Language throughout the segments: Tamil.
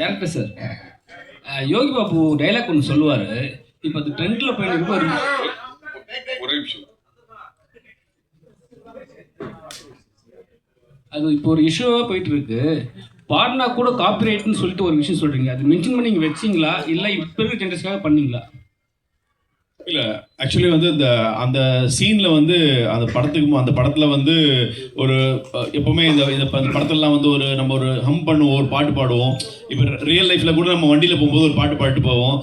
Director sir Yogi Babu dialogue ஒன்று சொல்லுவார். இப்போ அது ட்ரெண்டில் போயிட்டு ஒரு ஒரே நிமிஷம். அது இப்போ ஒரு இஷ்யூவாக போயிட்டு இருக்கு. பாடினா கூட காப்பிரைட்னு சொல்லிட்டு ஒரு விஷயம் சொல்றீங்க. அது மென்ஷன் பண்ணி நீங்கள் வச்சிங்களா? இல்லை இப்போ இருக்கிற ஜென்ரேஷனுக்காக பண்ணீங்களா? இல்ல ஆக்சுவலி வந்து இந்த அந்த சீனில் வந்து அந்த படத்துக்கு அந்த படத்தில் வந்து ஒரு எப்போவுமே இந்த இந்த படத்துலலாம் வந்து ஒரு நம்ம ஒரு ஹம் பண்ணுவோம் ஒரு பாட்டு பாடுவோம். இப்போ ரியல் லைஃப்பில் கூட நம்ம வண்டியில் போகும்போது ஒரு பாட்டு பாடிட்டு போவோம்.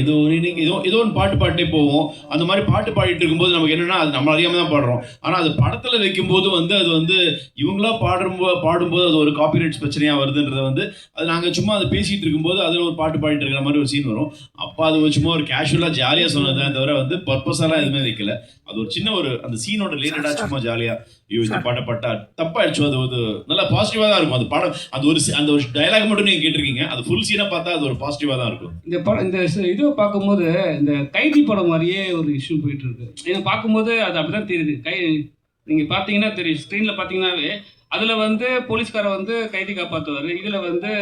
ஏதோ ஒரு இன்னைக்கு ஏதோ ஏதோ ஒன்று பாட்டு பாடிட்டே போவோம். அந்த மாதிரி பாட்டு பாடிட்டு இருக்கும்போது நமக்கு என்னென்னா அது நம்ம அறியாமல் தான் பாடுறோம். ஆனால் அது படத்தில் வைக்கும்போது வந்து அது வந்து இவங்களா பாடும்போது பாடும்போது அது ஒரு காப்பிரைட்ஸ் பிரச்சனையாக வருதுன்றத வந்து அது நாங்கள் சும்மா அதை பேசிகிட்டு இருக்கும்போது அதில் ஒரு பாட்டு பாடிட்டு இருக்கிற மாதிரி ஒரு சீன் வரும். அப்போ அது சும்மா ஒரு கேஷுவலாக ஜாலியாக சொன்னதுதான் தவிர வந்து பர்பஸாலாம் எதுவுமே வைக்கல. அது ஒரு சின்ன ஒரு அந்த சீனோட ரிலேட்டடா சும்மா ஜாலியா ஐயோ இந்த பாட்டை பாட்டா தப்பாயிடுச்சு அது ஒரு நல்லா பாசிட்டிவா தான் இருக்கும். அந்த படம் அது ஒரு அந்த ஒரு டயலாக் மட்டும் நீங்க கேட்டிருக்கீங்க. அது ஃபுல் சீனா பார்த்தா அது ஒரு பாசிட்டிவா தான் இருக்கும். இந்த படம் இந்த இதை பார்க்கும்போது இந்த கைதி படம் மாதிரியே ஒரு இஷ்யூ போயிட்டு இருக்கு. ஏன்னா பார்க்கும்போது அது அப்படிதான் தெரியுது. கை நீங்கள் பார்த்தீங்கன்னா தெரியும். ஸ்க்ரீனில் பார்த்தீங்கன்னாவே அதில் வந்து போலீஸ்கார வந்து கைதி காப்பாற்றுவார் இதில் வந்து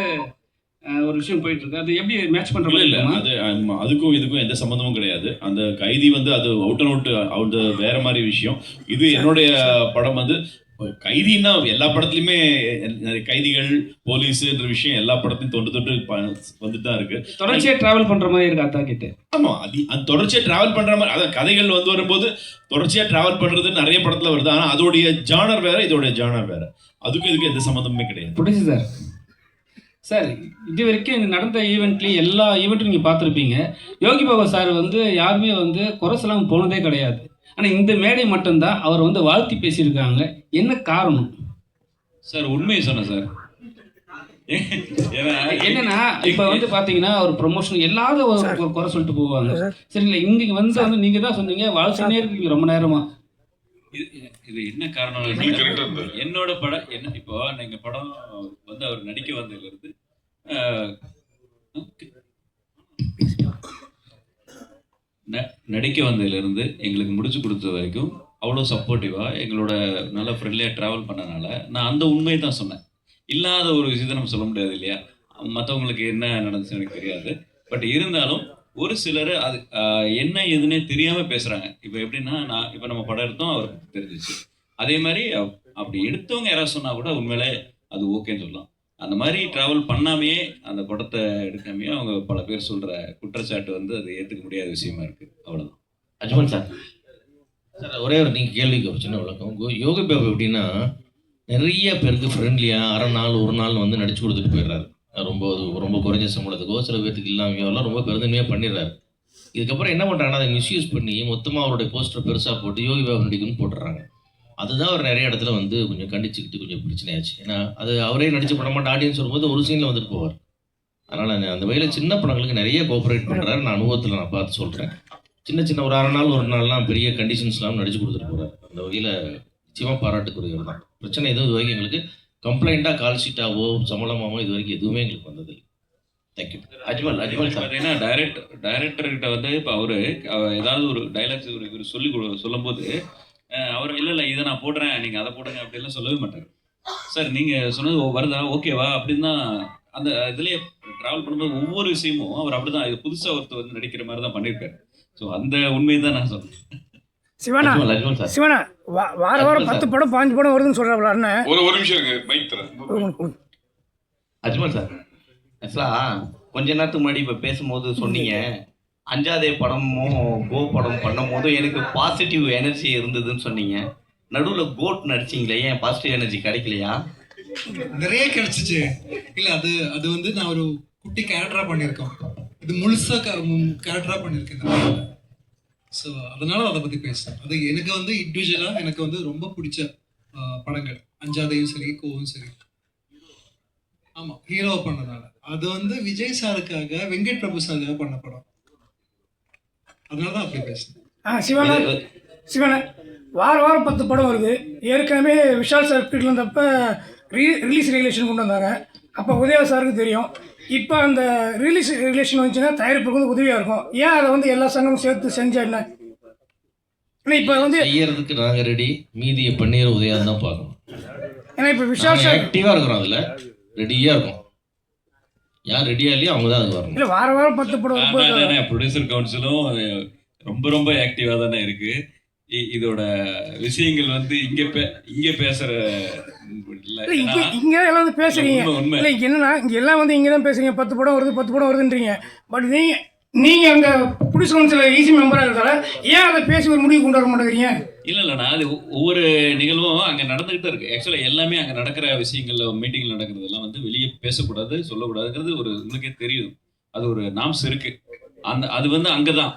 ஒரு விஷயம் போயிட்டு இருக்கு. அது எப்படி மேட்ச் இல்ல மாதிரி இல்ல? அது அதுக்கும் இதுக்கும் எந்த சம்பந்தமும் கிடையாது. அந்த கைதி வந்து அது அவுட் அண்ட் அவுட் அது வேற மாதிரி விஷயம். இது என்னுடைய படம் வந்து கைதின்னா எல்லா படத்துலயுமே கைதிகள் போலீஸ்ன்ற விஷயம் எல்லா படத்தையும் தொண்டு தொட்டு வந்துட்டு தான் இருக்கு. தொடர்ச்சியாக ட்ராவல் பண்ணுற மாதிரி இருக்கு அத்தா கிட்ட. ஆமா அது அந்த தொடர்ச்சியா டிராவல் பண்ற மாதிரி அதான் கதைகள் வந்து வரும்போது தொடர்ச்சியா டிராவல் பண்றது நிறைய படத்துல வருது. ஆனா அதோடைய ஜானர் வேற இதோடைய ஜானர் வேற. அதுக்கும் இதுக்கும் எந்த சம்மந்தமுமே கிடையாது. பிடிச்சி சார் சார் இது வரைக்கும் நடந்த ஈவெண்ட்லேயும் எல்லா ஈவெண்ட்டும் நீங்கள் பார்த்துருப்பீங்க. யோகி பாபா சார் வந்து யாருமே வந்து குறை சொல்லாமல் போனதே கிடையாது. ஆனால் இந்த மேடை மட்டும்தான் அவர் வந்து வாழ்த்தி பேசியிருக்காங்க. என்ன காரணம்? சார் உண்மையை சொன்னேன் சார். என்னன்னா இப்போ வந்து பார்த்தீங்கன்னா ஒரு ப்ரொமோஷன் எல்லாரும் குறை சொல்லிட்டு போவாங்க. சரிங்களா? இங்கே வந்து வந்து நீங்கள் தான் சொன்னீங்க வாழ்த்துனே இருக்கீங்க ரொம்ப நேரமா. இது இது என்ன காரணம். என்னோட படம் என்ன இப்போ எங்க படம் வந்து அவர் நடிக்க வந்ததுல இருந்து நடிக்க வந்ததுல இருந்து எங்களுக்கு முடிச்சு கொடுத்த வரைக்கும் அவ்வளோ சப்போர்ட்டிவா எங்களோட நல்ல ஃப்ரெண்ட்லியாக ட்ராவல் பண்ணனால நான் அந்த உண்மையை தான் சொன்னேன். இல்லாத ஒரு விஷயத்தை நம்ம சொல்ல முடியாது இல்லையா? மற்றவங்களுக்கு என்ன நடந்துச்சு எனக்கு தெரியாது. பட் இருந்தாலும் ஒரு சிலர் அது என்ன எதுன்னே தெரியாம பேசுறாங்க. இப்போ எப்படின்னா நான் இப்போ நம்ம படம் எடுத்தோம் அவருக்கு தெரிஞ்சிச்சு. அதே மாதிரி அப்படி எடுத்தவங்க யாராவது சொன்னால் கூட உண்மையிலே அது ஓகேன்னு சொல்லலாம். அந்த மாதிரி ட்ராவல் பண்ணாமையே அந்த படத்தை எடுக்காமையே அவங்க பல பேர் சொல்ற குற்றச்சாட்டு வந்து அது ஏற்றுக்க முடியாத விஷயமா இருக்கு. அவ்வளோதான் அஜ்மன் சார். சார் ஒரே ஒரு நீங்கள் கேள்விக்கு ஒரு சின்ன விளக்கம். யோகி பாபு எப்படின்னா நிறைய பேருக்கு ஃப்ரெண்ட்லியாக அரை நாள் ஒரு நாள் வந்து நடிச்சு கொடுத்துட்டு போயிடுறாரு. ரொம்ப ரொம்ப குறைஞ்ச சம்பளத்துக்கோ சில பேர்த்துக்கு இல்லாமையோ எல்லாம் ரொம்ப பெருந்தன்மையாக பண்ணிடுறாரு. இதுக்கப்புறம் என்ன பண்ணுறாங்கன்னா அதை மிஸ்யூஸ் பண்ணி மொத்தமாக அவருடைய போஸ்டர் பெருசாக போட்டு யோகி பாபு போட்டுறாங்க அதுதான் அவர் நிறைய இடத்துல வந்து கொஞ்சம் கண்டிச்சுக்கிட்டு கொஞ்சம் பிரச்சனையாச்சு ஏன்னா அது அவரே நடிச்சு பட மாட்டேன் ஆடியன்ஸ் வரும்போது ஒரு சீனில் வந்துட்டு போவார். அதனால் அந்த வகையில் சின்ன படங்களுக்கு நிறைய கோஆப்ரேட் பண்ணுறாரு நான் அனுபவத்தில் நான் பார்த்து சொல்கிறேன் சின்ன சின்ன ஒரு அரை நாள் ஒரு நாள்லாம் பெரிய கண்டிஷன்ஸ்லாம் நடிச்சு கொடுத்துட்டு போகிறார் அந்த வகையில் நிச்சயமாக பாராட்டுக்குரியவர் தான். பிரச்சனை எதுவும் இது வரைக்கும் எங்களுக்கு கம்ப்ளைண்ட்டாக கால் ஷீட்டாவோ சம்பளமாவோ இது வரைக்கும் எதுவுமே எங்களுக்கு வந்ததில்லை. Thank you Ajmal Ajmal sir. பார்த்தீங்கன்னா டைரக்டர் டைரக்டர் கிட்ட வந்து இப்போ அவரு ஏதாவது ஒரு டைலாக்ஸ் ஒரு இவர் சொல்லி கொடு சொல்லும்போது அவர் இல்லை இல்லை இதை நான் போடுறேன். நீங்கள் அதை போடுங்க. அப்படின்லாம் சொல்லவே மாட்டார். சார் நீங்கள் சொன்னது வருதா? ஓகேவா அப்படின்னு தான் அந்த இதுலேயே ட்ராவல் பண்ணும்போது ஒவ்வொரு விஷயமும் அவர் அப்படி தான் இது புதுசாக ஒருத்தர் வந்து நடிக்கிற மாதிரி தான் பண்ணியிருக்காரு. ஸோ அந்த உண்மையை தான் நான் சொன்னேன் சிவனா? அஜ்மல் அஜ்மல் சார். சிவனா? வார வாரம் பத்து படம் பாஞ்சு படம் வருதுன்னு சொல்றாப்ல அண்ணன் ஒரு ஒரு நிமிஷம் இருக்கு தரேன். அஜ்மல் சார் ஆக்சுவலாக கொஞ்ச நேரத்துக்கு முன்னாடி இப்போ பேசும்போது சொன்னீங்க. அஞ்சாதே படமும் கோ படம் பண்ணும் போதும் எனக்கு பாசிட்டிவ் எனர்ஜி இருந்ததுன்னு சொன்னீங்க. நடுவில் கோட் நடிச்சிங்களே ஏன் பாசிட்டிவ் எனர்ஜி கிடைக்கலையா? நிறைய கிடைச்சிச்சு. இல்ல அது அது வந்து நான் ஒரு குட்டி கேரக்டரா பண்ணியிருக்கோம். இது முழுசா கேரக்டரா பண்ணியிருக்கேன் ஸோ அதனால அதை பத்தி பேசுறேன் அது எனக்கு வந்து இண்டிவிஜுவலா எனக்கு வந்து ரொம்ப பிடிச்ச படங்கள். அஞ்சாதையும் சரி கோவும் சரி. ஆமா ஹீரோ பண்ணதால அது வந்து விஜய் சாருக்காக வெங்கட் பிரபு சாருக்காக பண்ண படம். அதனால தான் அப்படி பேசுறேன். ஆ சிவனா சிவனா வார வாரம் பத்து படம் வருது. ஏற்கனவே விஷால் சார் பீரியட்ல இருந்தப்ப ரீ ரிலீஸ் ரெகுலேஷன் கொண்டு வந்தாங்க. அப்போ உதயா சாருக்கு தெரியும். இப்போ அந்த ரிலீஸ் ரெகுலேஷன் வந்துச்சுன்னா தயாரிப்புக்கு வந்து உதவியாக இருக்கும். ஏன் அதை வந்து எல்லா சங்கமும் சேர்த்து செஞ்சா என்ன? ஏன்னா இப்போ வந்து செய்யறதுக்கு நாங்கள் ரெடி மீதியை பன்னீர் உதயம் தான் பார்க்கணும். ஏன்னா இப்போ விஷால் சார் ஆக்டிவாக இருக்கிறோம் அதில். ரெடியாக இருக்கும். யார் ரெடியா இல்லையோ அவங்க தான் அது வரணும். இல்லை வார வாரம் பத்து படம் ப்ரொடியூசர் கவுன்சிலும் ரொம்ப ரொம்ப ஆக்டிவாக தானே இருக்கு. இ- இதோட விஷயங்கள் வந்து இங்க பே இங்க பேசுற இல்ல இங்கே இங்கே எல்லாம் வந்து பேசுகிறீங்க இல்லை என்னன்னா இங்கே எல்லாம் வந்து இங்கே தான் பேசுறீங்க. பத்து படம் வருது பத்து படம் வருதுன்றீங்க. பட் நீங்கள் நீங்கள் அங்கே புடிஸ் கவுன்சில் ஈஸி மெம்பராக இருக்கிறதால ஏன் அதை பேசி ஒரு முடிவு கொண்டு வர மாட்டேங்கிறீங்க? இல்ல இல்லைண்ணா அது ஒவ்வொரு நிகழ்வும் அங்க நடந்துகிட்டு இருக்கு. ஆக்சுவலா எல்லாமே அங்க நடக்கிற விஷயங்கள்ல மீட்டிங்ல நடக்கிறதெல்லாம் வந்து வெளியே பேசக்கூடாது சொல்லக்கூடாதுங்கிறது ஒரு உங்களுக்கே தெரியும். அது ஒரு நாம்ஸ் இருக்கு. அந்த அது வந்து அங்கே தான்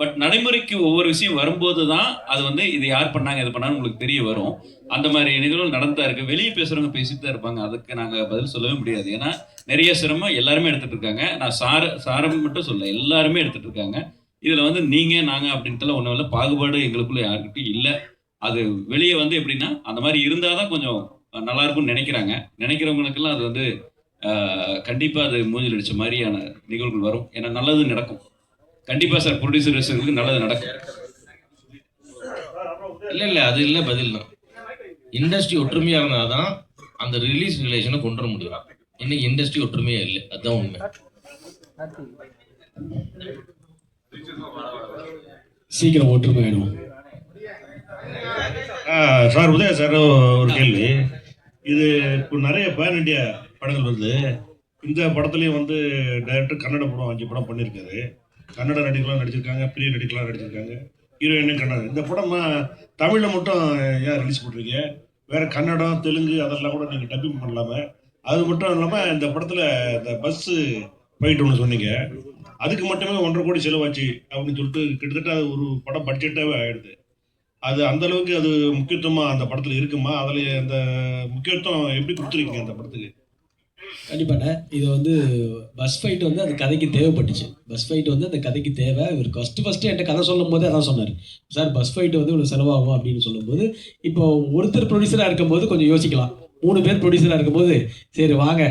பட் நடைமுறைக்கு ஒவ்வொரு விஷயம் வரும்போது தான் அது வந்து இது யார் பண்ணாங்க இது பண்ணாங்க உங்களுக்கு தெரிய வரும். அந்த மாதிரி நிகழ்வுகள் நடந்தா இருக்கு. வெளியே பேசுறவங்க பேசிட்டு தான் இருப்பாங்க. அதுக்கு நாங்கள் பதில் சொல்லவே முடியாது. ஏன்னா நிறைய சிரமம் எல்லாருமே எடுத்துட்டு இருக்காங்க. நான் சார சாரம் மட்டும் சொல்ல எல்லாருமே எடுத்துட்டு இருக்காங்க. இதில் வந்து நீங்கள் நாங்கள் அப்படின்ட்டுலாம் ஒன்றும் இல்லை. பாகுபாடு எங்களுக்குள்ள யாருக்கிட்டும் இல்லை. அது வெளியே வந்து எப்படின்னா அந்த மாதிரி இருந்தால் தான் கொஞ்சம் நல்லா இருக்கும்னு நினைக்கிறாங்க. நினைக்கிறவங்களுக்கெல்லாம் அது வந்து ஆஹ், கண்டிப்பா அது மூஞ்சில் அடிச்ச மாதிரியான நிகழ்வுகள் வரும். ஏன்னா நல்லது நடக்கும். கண்டிப்பா சார் ப்ரொடியூசர்ஸுக்கு நல்லது நடக்கும். இல்ல இல்ல அது இல்ல பதில் தான். இண்டஸ்ட்ரி ஒற்றுமையா இருந்தாதான் அந்த ரிலீஸ் ரிலேஷனை கொண்டு வர முடியும். இன்னைக்கு இண்டஸ்ட்ரி ஒற்றுமையா இல்லை. அதுதான் உண்மை. சீக்கிரம் ஒற்றுமை வேணும் சார் உதய சார் ஒரு கேள்வி. இது இப்போ நிறைய பேன் இண்டியா படங்கள் வருது. இந்த படத்துலையும் வந்து டைரக்டர் கன்னட படம் அஞ்சு படம் பண்ணியிருக்காரு. கன்னட நடிகர்களாக நடிச்சிருக்காங்க பெரிய நடிகர்களாக நடிச்சிருக்காங்க ஹீரோயினும் கன்னடம் இந்த படமா தமிழில் மட்டும் ஏன் ரிலீஸ் பண்ணுறீங்க வேறு கன்னடம் தெலுங்கு அதெல்லாம் கூட நீங்கள் டப்பிங் பண்ணலாமே. அது மட்டும் இல்லாமல் இந்த படத்தில் இந்த பஸ்ஸு போயிட்டு ஒன்று சொன்னீங்க. அதுக்கு மட்டுமே ஒன்றரை கோடி செலவாச்சு அப்படின்னு சொல்லிட்டு கிட்டத்தட்ட அது ஒரு படம் பட்ஜெட்டாகவே ஆயிடுது. அது அந்த அளவுக்கு அது முக்கியத்துவமா அந்த படத்துல இருக்குமா? அதுல அந்த முக்கியத்துவம் எப்படி கொடுத்துருக்கீங்க அந்த படத்துக்கு? கண்டிப்பாண்ணே இது வந்து பஸ் ஃபைட் வந்து அந்த கதைக்கு தேவைப்பட்டுச்சு. பஸ் ஃபைட் வந்து அந்த கதைக்கு தேவை. இவர் ஃபஸ்ட்டு ஃபஸ்ட்டு என்கிட்ட கதை சொல்லும் போதே அதான் சொன்னார். சார் பஸ் ஃபைட் வந்து இவ்வளோ செலவாகும் அப்படின்னு சொல்லும்போது இப்போ ஒருத்தர் ப்ரொடியூசராக இருக்கும்போது கொஞ்சம் யோசிக்கலாம். மூணு பேர் ப்ரொடியூசராக இருக்கும்போது சரி வாங்க.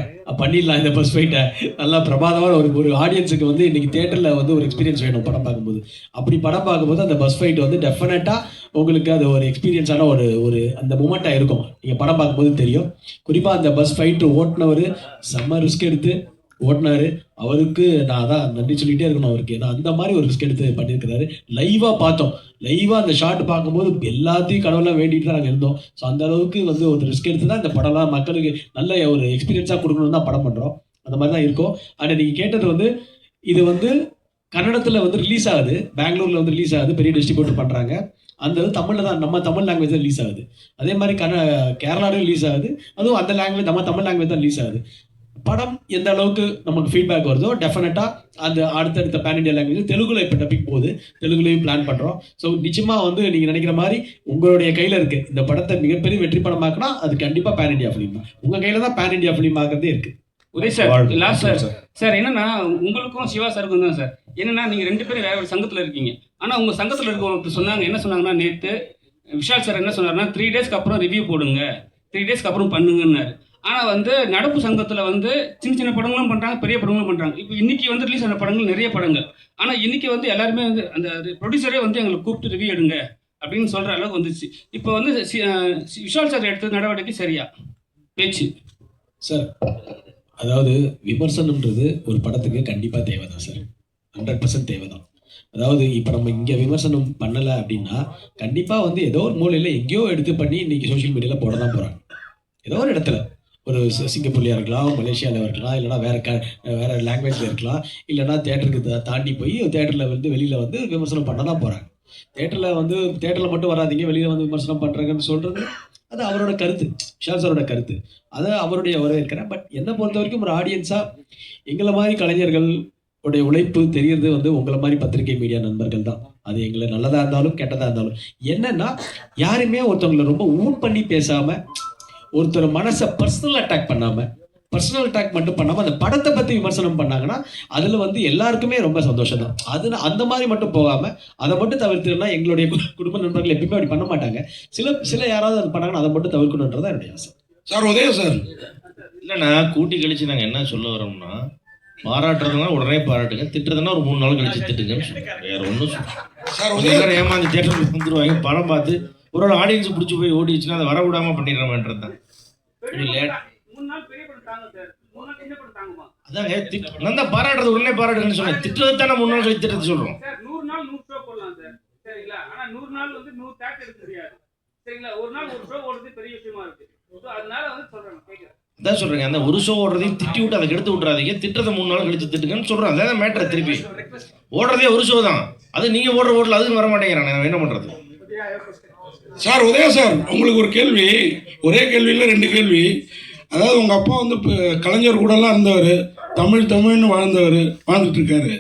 பண்ணிடலாம் இந்த பஸ் ஃபைட்டை நல்லா பிரமாதமான ஒரு ஒரு ஆடியன்ஸுக்கு வந்து இன்னைக்கு தேட்டரில் வந்து ஒரு எக்ஸ்பீரியன்ஸ் வேணும் படம் பார்க்கும்போது. அப்படி படம் பார்க்கும்போது அந்த பஸ் ஃபைட் வந்து டெஃபினட்டாக உங்களுக்கு அது ஒரு எக்ஸ்பீரியன்ஸான ஒரு ஒரு அந்த மூமெண்ட்டாக இருக்கும். நீங்கள் படம் பார்க்கும்போது தெரியும். குறிப்பாக அந்த பஸ் ஃபைட்டு ஓட்டினவர் செம்ம ரிஸ்க் எடுத்து ஓட்டினாரு. அவருக்கு நான் அதான் நன்றி சொல்லிட்டே இருக்கணும் அவருக்கு. ஏன்னா அந்த மாதிரி ஒரு ரிஸ்க் எடுத்து பண்ணியிருக்கிறாரு. லைவாக பார்த்தோம். லைவாக அந்த ஷாட் பார்க்கும்போது எல்லாத்தையும் கடவுளாக வேண்டிட்டு தான் நாங்கள் இருந்தோம். ஸோ அந்த அளவுக்கு வந்து ஒரு ரிஸ்க் எடுத்து தான் இந்த படம்லாம் மக்களுக்கு நல்ல ஒரு எக்ஸ்பீரியன்ஸாக கொடுக்கணும்னு தான் படம் பண்ணுறோம் அந்த மாதிரி தான் இருக்கும். ஆனால் நீங்கள் கேட்டது வந்து இது வந்து கன்னடத்தில் வந்து ரிலீஸ் ஆகுது. பெங்களூரில் வந்து ரிலீஸ் ஆகுது. பெரிய டிஸ்ட்ரிபியூட்டர் பண்ணுறாங்க அந்த இது தமிழில் தான் நம்ம தமிழ் லாங்குவேஜ் தான் ரிலீஸ் ஆகுது. அதே மாதிரி கன கேரளாவிலும் ரிலீஸ் ஆகுது. அதுவும் அந்த லாங்குவேஜ் நம்ம தமிழ் லாங்குவேஜ் தான் ரிலீஸ் ஆகுது. படம் எந்த அளவுக்கு நமக்கு ஃபீட்பேக் வருதோ டெஃபினட்டாக அந்த அடுத்தடுத்த பேன் இண்டியா லாங்குவேஜ் தெலுங்குல இப்போ டப்பிங் போகுது. தெலுங்குலையும் பிளான் பண்ணுறோம் ஸோ நிச்சயமாக வந்து நீங்கள் நினைக்கிற மாதிரி உங்களுடைய கையில் இருக்குது இந்த படத்தை மிகப்பெரிய வெற்றி படமாக்குனா அது கண்டிப்பாக பேன் இண்டியா ஃபிலிம் தான். உங்கள் கையில் தான் பேன் இண்டியா ஃபிலிம் ஆகிறதே இருக்குது Uday sir. Last sir. Sir. என்னன்னா உங்களுக்கும் சிவா சாருக்கும் தான் சார். என்னன்னா நீங்க ரெண்டு பேரும் வேற ஒரு சங்கத்துல இருக்கீங்க. ஆனா உங்க சங்கத்துல இருக்க ஒருத்தர் சொன்னாங்க என்ன சொன்னாங்கன்னா நேத்து விஷால் சார் என்ன சொன்னாருன்னா த்ரீ டேஸ்க்கு அப்புறம் ரிவ்யூ போடுங்க. த்ரீ டேஸ்க்கு அப்புறம் பண்ணுங்கன்னாரு. ஆனால் வந்து நடப்பு சங்கத்தில் வந்து சின்ன சின்ன படங்களும் பண்ணுறாங்க பெரிய படங்களும் பண்ணுறாங்க இப்போ இன்றைக்கி வந்து ரிலீஸ் ஆன படங்கள் நிறைய படங்கள். ஆனால் இன்னைக்கு வந்து எல்லாருமே வந்து அந்த ப்ரொடியூசரே வந்து எங்களை கூப்பிட்டு ரிவ்யூ எடுங்க அப்படின்னு சொல்கிற அளவுக்கு வந்துச்சு. இப்போ வந்து சி- விஷால் சார் எடுத்த நடவடிக்கை சரியா? பேச்சு. சார் அதாவது விமர்சனம்ன்றது ஒரு படத்துக்கு கண்டிப்பாக தேவை தான் சார். ஹண்ட்ரட் பர்சன்ட் தேவை தான் அதாவது இப்போ நம்ம இங்கே விமர்சனம் பண்ணலை அப்படின்னா கண்டிப்பாக வந்து ஏதோ ஒரு மூலையில் எங்கேயோ எடுத்து பண்ணி இன்னைக்கு சோஷியல் மீடியாவில் போட தான் போகிறாங்க ஏதோ ஒரு இடத்துல. ஒரு சி- இருக்கலாம் மலேசியாவில் இருக்கலாம் இல்லைனா வேற க வேற லாங்குவேஜில் இருக்கலாம். இல்லைனா தேட்டருக்கு தாண்டி போய் தேட்டரில் வந்து வெளியில் வந்து விமர்சனம் பண்ண தான் போகிறாங்க தேட்டரில் வந்து தேட்டரில் மட்டும் வராதீங்க வெளியில் வந்து விமர்சனம் பண்ணுறாங்கன்னு சொல்கிறது அது அவரோட கருத்து விஷால் சாரோட கருத்து. அதை அவருடைய வரவேற்கிறேன் பட் என்னை பொறுத்த வரைக்கும் ஒரு ஆடியன்ஸாக எங்களை மாதிரி கலைஞர்கள் உடைய உழைப்பு தெரியறது வந்து உங்களை மாதிரி பத்திரிகை மீடியா நண்பர்கள் தான். அது எங்களை நல்லதாக இருந்தாலும் கெட்டதாக இருந்தாலும். என்னன்னா யாருமே ஒருத்தவங்களை ரொம்ப ஊன் பண்ணி பேசாமல் ஒருத்தர் மனசை பர்சனல் அட்டாக் பண்ணாமல் பர்சனல் அட்டாக் மட்டும் பண்ணாமல் அந்த படத்தை பற்றி விமர்சனம் பண்ணாங்கன்னா அதில் வந்து எல்லாருக்குமே ரொம்ப சந்தோஷம் தான் அது அந்த மாதிரி மட்டும் போகாமல் அதை மட்டும் தவிர்த்துனா எங்களுடைய குடும்ப நண்பர்கள் எப்பயுமே அப்படி பண்ண மாட்டாங்க. சில சில யாராவது அது பண்ணாங்கன்னா அதை மட்டும் தவிர்க்கணுன்றதான் என்னுடைய ஆசை. Sir Udaya sir. இல்லைண்ணா கூட்டி கழிச்சு நாங்கள் என்ன சொல்ல வரோம்னா பாராட்டுறதுனா உடனே பாராட்டுங்க திட்டுறதுன்னா ஒரு மூணு நாள் கழிச்சு திட்டுங்கன்னு வேற ஒன்றும் சார் ஏமாந்து தேட்டருக்கு வந்துருவாங்க படம் பார்த்து ஒரு ஆடியன்ஸ் பிடிச்சி போய் ஓடிச்சுன்னா அதை வர விடாம பண்ணிடுறோம்ன்றது தான் அதாங்க நான் தான் பாராட்டுறது உடனே பாராட்டுங்கன்னு சொன்னேன். திட்டுறது தானே மூணு நாள் கழிச்சு திட்டத்தை சொல்றோம். நூறு நாள் நூறு ஷோ போடலாம் சார். சரிங்களா? ஆனா நூறு நாள் வந்து நூறு தேட்டர் எடுக்க முடியாது. சரிங்களா? ஒரு நாள் ஒரு ஷோ ஓடுறது பெரிய விஷயமா இருக்கு. அதனால வந்து சொல்றேன் கேட்குறேன். அதான் சொல்றேங்க. அந்த ஒரு ஷோ ஓடுறதையும் திட்டி விட்டு அதை கெடுத்து விட்றாதீங்க திட்டத்தை மூணு நாள் கழிச்சு திட்டுங்கன்னு சொல்றேன் அதான் மேட்ரு திருப்பி. ஓடுறதே ஒரு ஷோ தான். அது நீங்க ஓடுற ஓடல அதுக்கு வர மாட்டேங்கிறான் நான் என்ன பண்றது? சார் உதயா சார் உங்களுக்கு ஒரு கேள்வி. ஒரே கேள்வியில் ரெண்டு கேள்வி. அதாவது உங்கள் அப்பா வந்து இப்போ கலைஞர் கூடலாம் இருந்தவர் தமிழ் தமிழ்னு வாழ்ந்தவர் வாழ்ந்துட்டு இருக்காரு.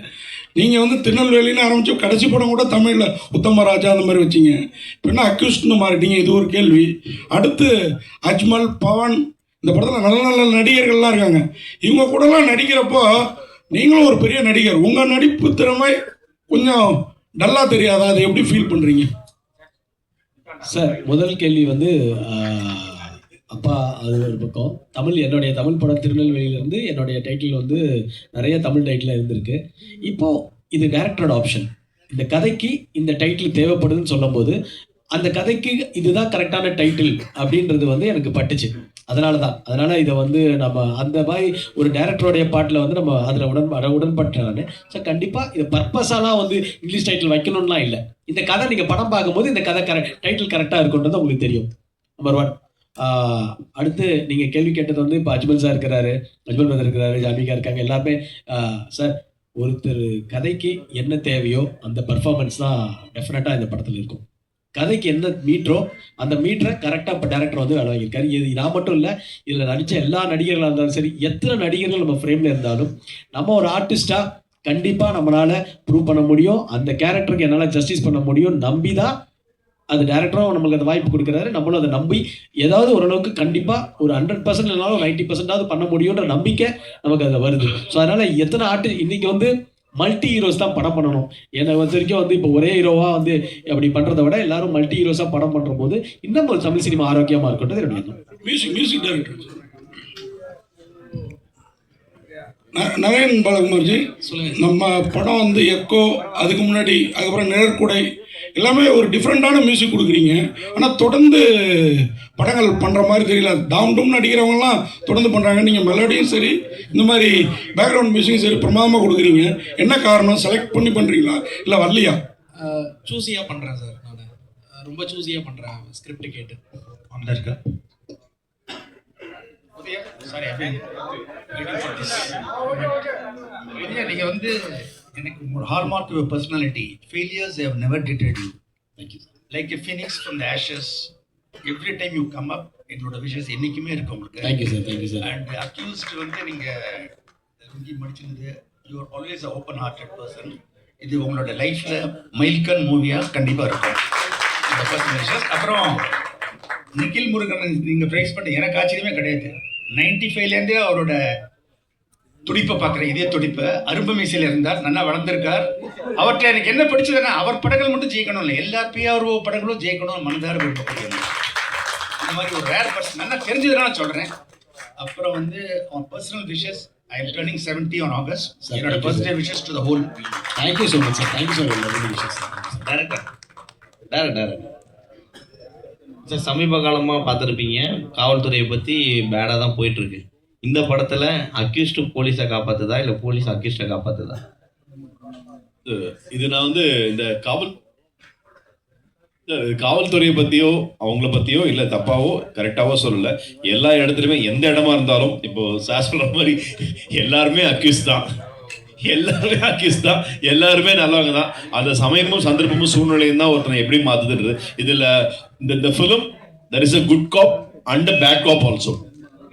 நீங்கள் வந்து திருநெல்வேலின்னு ஆரம்பிச்சு கடைசி படம் கூட தமிழில் உத்தமராஜா அந்த மாதிரி வச்சீங்க. இப்போ என்ன அக்யூஸ்ட்னு மாறிட்டீங்க? இது ஒரு கேள்வி. அடுத்து அஜ்மல் பவன் இந்த படத்தில் நல்ல நல்ல நடிகர்கள்லாம் இருக்காங்க. இவங்க கூடலாம் நடிக்கிறப்போ நீங்களும் ஒரு பெரிய நடிகர். உங்கள் நடிப்பு திறமை கொஞ்சம் டல்லாக தெரியாதா? அதை எப்படி ஃபீல் பண்ணுறீங்க சார் முதல் கேள்வி வந்து அப்பா அது ஒரு பக்கம். தமிழ் என்னுடைய தமிழ் படம் திருநெல்வேலியிலேருந்து என்னுடைய டைட்டில் வந்து நிறைய தமிழ் டைட்டில் இருந்திருக்கு. இப்போ இது டேரக்டரோட ஆப்ஷன் இந்த கதைக்கு இந்த டைட்டில் தேவைப்படுதுன்னு சொல்லும்போது அந்த கதைக்கு இதுதான் கரெக்டான டைட்டில் அப்படின்றது வந்து எனக்கு பட்டுச்சு. அதனால தான் அதனால இதை வந்து நம்ம அந்த மாதிரி ஒரு டேரக்டருடைய பாட்டில் வந்து நம்ம அதில் உடன் அட உடன்பட்டேன் ஸோ கண்டிப்பாக இது பர்பஸாலாம் வந்து இங்கிலீஷ் டைட்டில் வைக்கணும்லாம் இல்லை. இந்த கதை நீங்கள் படம் பார்க்கும்போது இந்த கதை கரெக்ட் டைட்டில் கரெக்டாக இருக்குன்றது உங்களுக்கு தெரியும். நம்பர் ஒன் அடுத்து நீங்கள் கேள்வி கேட்டது வந்து இப்போ அஜ்மல் சார் இருக்கிறாரு. அஜ்மல் பிரதர் இருக்கிறாரு ஜாமிகா இருக்காங்க எல்லாருமே. சார் ஒருத்தர் கதைக்கு என்ன தேவையோ அந்த பர்ஃபார்மன்ஸ் தான் டெஃபினட்டாக இந்த படத்தில் இருக்கும். கதைக்கு என்ன மீட்டரோ அந்த மீட்டரை கரெக்டாக இப்போ டேரக்டர் வந்து வேலை வாங்கியிருக்காரு. இது நான் மட்டும் இல்லை இதில் நடித்த எல்லா நடிகர்களாக இருந்தாலும் சரி எத்தனை நடிகர்கள் நம்ம ஃப்ரேமில் இருந்தாலும் நம்ம ஒரு ஆர்டிஸ்டாக கண்டிப்பாக நம்மளால் ப்ரூவ் பண்ண முடியும். அந்த கேரக்டருக்கு என்னால் ஜஸ்டிஸ் பண்ண முடியும் நம்பி தான் அது டேரக்டரும் நம்மளுக்கு அந்த வாய்ப்பு கொடுக்குறாரு. நம்மளும் அதை நம்பி ஏதாவது ஓரளவுக்கு கண்டிப்பாக ஒரு ஹண்ட்ரட் பர்சன்ட் இல்லைனாலும் நைன்ட்டி பர்சன்டாவது பண்ண முடியுன்ற நம்பிக்கை நமக்கு அதில் வருது. ஸோ அதனால் எத்தனை ஆர்டிஸ்ட் இன்றைக்கி வந்து மல்டி ஹீரோஸ் தான் படம் பண்ணணும். என்னை பொறுத்த வரைக்கும் வந்து இப்போ ஒரே ஹீரோவாக வந்து அப்படி பண்ணுறத விட எல்லாரும் மல்டி ஹீரோஸாக படம் பண்ணுற போது இன்னும் ஒரு தமிழ் சினிமா ஆரோக்கியமாக இருக்கட்டும் என்னுடைய மியூசிக் மியூசிக் டைரக்டர் நரேன் பாலகுமார்ஜி நம்ம படம் வந்து எக்கோ அதுக்கு முன்னாடி அதுக்கப்புறம் நிழற்குடை எல்லாமே ஒரு டிஃப்ரெண்ட்டான மியூசிக் கொடுக்குறீங்க. ஆனால் தொடர்ந்து படங்கள் பண்ணுற மாதிரி தெரியல. டாம் டூம் நடிக்கிறவங்கலாம் தொடர்ந்து பண்ணுறாங்க நீங்கள் மெலடியும் சரி இந்த மாதிரி பேக்ரவுண்ட் மியூசிக்கும் சரி பிரமாதமாக கொடுக்குறீங்க. என்ன காரணம்? செலக்ட் பண்ணி பண்ணுறீங்களா இல்லை வரலையா? சூஸியாக பண்ணுறேன் சார் நான். ரொம்ப சூஸியாக பண்ணுறேன் ஸ்கிரிப்ட் கேட்டு. அந்த இருக்கா? சாரி நீங்கள் வந்து எனக்கு ஒரு hallmark your personality failures have never டிட்டட் you like a phoenix from the ashes every time you come up என்னோட விஷஸ் என்றைக்குமே இருக்கு உங்களுக்கு. Thank you sir thank you sir and accused வந்து நீங்கள் lungi முடிச்சிருந்தது. You are always a open hearted person இது உங்களோட லைஃப்பில் மைல்கன் மூவியாக கண்டிப்பாக இருக்கும். இந்த பர்சன் அப்புறம் நிக்கில் முருகன் நீங்கள் ப்ரைஸ் பண்ண எனக்கு ஆச்சரியமே கிடையாது. நைன்டி ஃபைவ்லேருந்தே அவரோட துடிப்பை பார்க்குறேன் இதே துடிப்பை. அரும்பு மீசையில் இருந்தார் நல்லா வளர்ந்துருக்கார். அவர்கிட்ட எனக்கு என்ன பிடிச்சதுன்னா அவர் படங்கள் மட்டும் ஜெயிக்கணும் இல்லை எல்லா பிஆர்ஓ படங்களும் ஜெயிக்கணும் மனதார விருப்பப்படுகிறேன் இந்த மாதிரி ஒரு ரேர் பர்சன் நல்லா தெரிஞ்சதுனால சொல்கிறேன் அப்புறம் வந்து அவன் personal wishes I am turning seventy on August என்னோட birthday wishes to the whole thank you so much sir thank you so much director direct direct sir சமீப காலமாக பார்த்துருப்பீங்க. காவல்துறையை பற்றி பேடாக தான் போயிட்டுருக்கு இந்த படத்தில் அக்யூஸ்டு போலீஸை காப்பாற்றுதா இல்லை போலீஸ் அக்யூஸ்டை காப்பாற்றுதா இது நான் வந்து இந்த காவல் காவல்துறையை பத்தியோ அவங்கள பத்தியோ இல்ல தப்பாவோ கரெக்டாவோ சொல்லல. எல்லா இடத்துலயுமே எந்த இடமா இருந்தாலும் இப்போ சார் சொல்ற மாதிரி எல்லாருமே அக்யூஸ் தான். எல்லாருமே அக்யூஸ் தான். எல்லாருமே நல்லவங்க தான். அந்த சமயமும் சந்தர்ப்பமும் சூழ்நிலையும் தான் ஒருத்தனை எப்படி மாத்துதுன்றது. இதுல இந்த இந்த film there is a good cop and bad cop also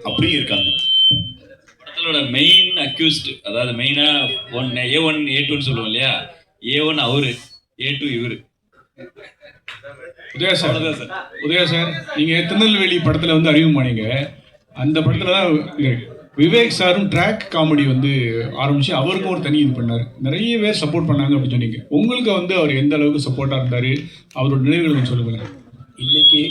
அப்படியும் இருக்காங்க. படத்தோட மெயின் அக்யூஸ்ட் அதாவது மெயினா ஒன் ஏ ஒன் ஏ டூன்னு சொல்லுவோம் இல்லையா? ஏ ஒன் அவரு ஏ டூ இவரு. Udaya sir sir. Udaya sir நீங்கள் திருநெல்வேலி படத்தில் வந்து அறிமுகமானீங்க அந்த படத்தில் தான் விவேக் சாரும் ட்ராக் காமெடி வந்து ஆரம்பிச்சு அவருக்கும் ஒரு தனி இது பண்ணார். நிறைய பேர் சப்போர்ட் பண்ணாங்க அப்படின்னு சொன்னீங்க. உங்களுக்கு வந்து அவர் எந்த அளவுக்கு சப்போர்ட்டாக இருந்தார்? அவரோட நினைவுகளை கொஞ்சம் சொல்லுங்களேன். இன்னைக்கு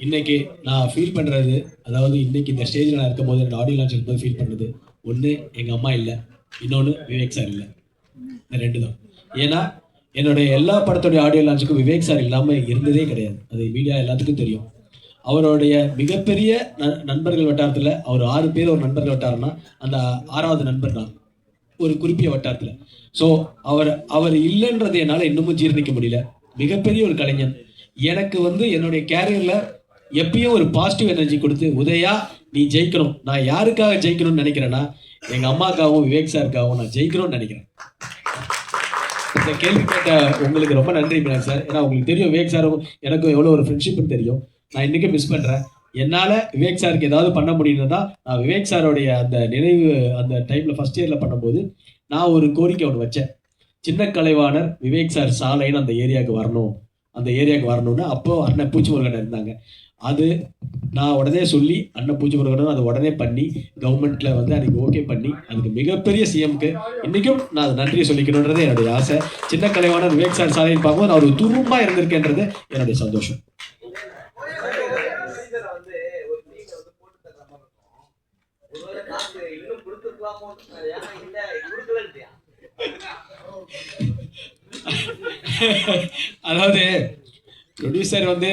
இன்னைக்கு நான் ஃபீல் பண்ணுறது அதாவது இன்னைக்கு இந்த ஸ்டேஜில் நான் இருக்கும்போது என்னோட ஆடியோ லான்ச் இருக்கும்போது ஃபீல் பண்ணுறது ஒன்று எங்கள் அம்மா இல்லை. இன்னொன்று விவேக் சார் இல்லை. இந்த ரெண்டு தான். ஏன்னா என்னுடைய எல்லா படத்துடைய ஆடியோ லான்ச்சுக்கும் விவேக் சார் இல்லாமல் இருந்ததே கிடையாது. அது மீடியா எல்லாத்துக்கும் தெரியும். அவருடைய மிகப்பெரிய ந- நண்பர்கள் வட்டாரத்தில் அவர் ஆறு பேர் ஒரு நண்பர்கள் வட்டாரம்னா அந்த ஆறாவது நண்பர் தான். ஒரு குறிப்பிய வட்டாரத்தில். ஸோ அவர் அவர் இல்லைன்றது என்னால் இன்னமும் ஜீரணிக்க முடியல. மிகப்பெரிய ஒரு கலைஞன். எனக்கு வந்து என்னுடைய கேரியரில் எப்பயும் ஒரு பாசிட்டிவ் எனர்ஜி கொடுத்து உதயா நீ ஜெயிக்கணும். நான் யாருக்காக ஜெயிக்கணும்னு நினைக்கிறேன்னா எங்கள் அம்மாக்காகவும் விவேக் சாருக்காகவும் நான் ஜெயிக்கணும்னு நினைக்கிறேன். இந்த கேள்வி கேட்ட உங்களுக்கு ரொம்ப நன்றி மீனாட்சி சார். ஏன்னா உங்களுக்கு தெரியும் விவேக் சாரும் எனக்கும் எவ்வளோ ஒரு ஃப்ரெண்ட்ஷிப்னு தெரியும். நான் இன்றைக்கும் மிஸ் பண்ணுறேன் என்னால் விவேக் சாருக்கு ஏதாவது பண்ண முடியும்னா நான் விவேக் சாரோடைய அந்த நினைவு அந்த டைமில் ஃபஸ்ட் இயரில் பண்ணும்போது நான் ஒரு கோரிக்கை ஒன்று வச்சேன். சின்ன கலைவாணர் விவேக் சார் சாலைன்னு அந்த ஏரியாவுக்கு வரணும். அந்த ஏரியாவுக்கு வரணும்னு அப்போ அண்ணன் பூச்சிமுருகன் இருந்தாங்க. அது நான் உடனே சொல்லி அண்ணன் பூச்சிமுருகனும் அதை உடனே பண்ணி கவர்மெண்ட்டில் வந்து அதுக்கு ஓகே பண்ணி அதுக்கு மிகப்பெரிய சிஎம்க்கு இன்றைக்கும் நான் அதை நன்றியை சொல்லிக்கணுன்றது என்னுடைய ஆசை. சின்ன கலைவான விவேக் சார் சாலைன்னு பார்க்கும்போது நான் ஒரு துரும்பாக இருந்திருக்கேன்றது என்னுடைய சந்தோஷம். அதாவது ப்ரொடியூசர் வந்து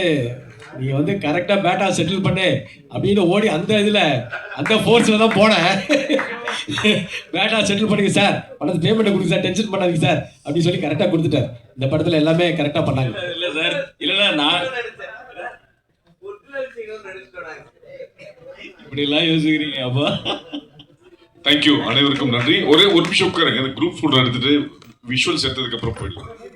நீ வந்து கரெக்டாக பேட்டா செட்டில் பண்ணு அப்படின்னு ஓடி அந்த இதில் அந்த ஃபோர்ஸில் தான் போனேன் பேட்டா செட்டில் பண்ணுங்க சார் பணத்தை பேமெண்ட்டை கொடுங்க சார் டென்ஷன் பண்ணாதீங்க சார் அப்படின்னு சொல்லி கரெக்டாக கொடுத்துட்டார். இந்த படத்தில் எல்லாமே கரெக்டாக பண்ணாங்க. இல்லை சார் இல்லைன்னா நான் இப்படிலாம் யோசிக்கிறீங்க அப்போ. தேங்க்யூ அனைவருக்கும் நன்றி. ஒரே ஒரு நிமிஷம் உட்காருங்க. குரூப் ஃபோட்டோ எடுத்துட்டு விஷுவல்ஸ் எடுத்ததுக்கு அப்புறம் போயிடலாம்.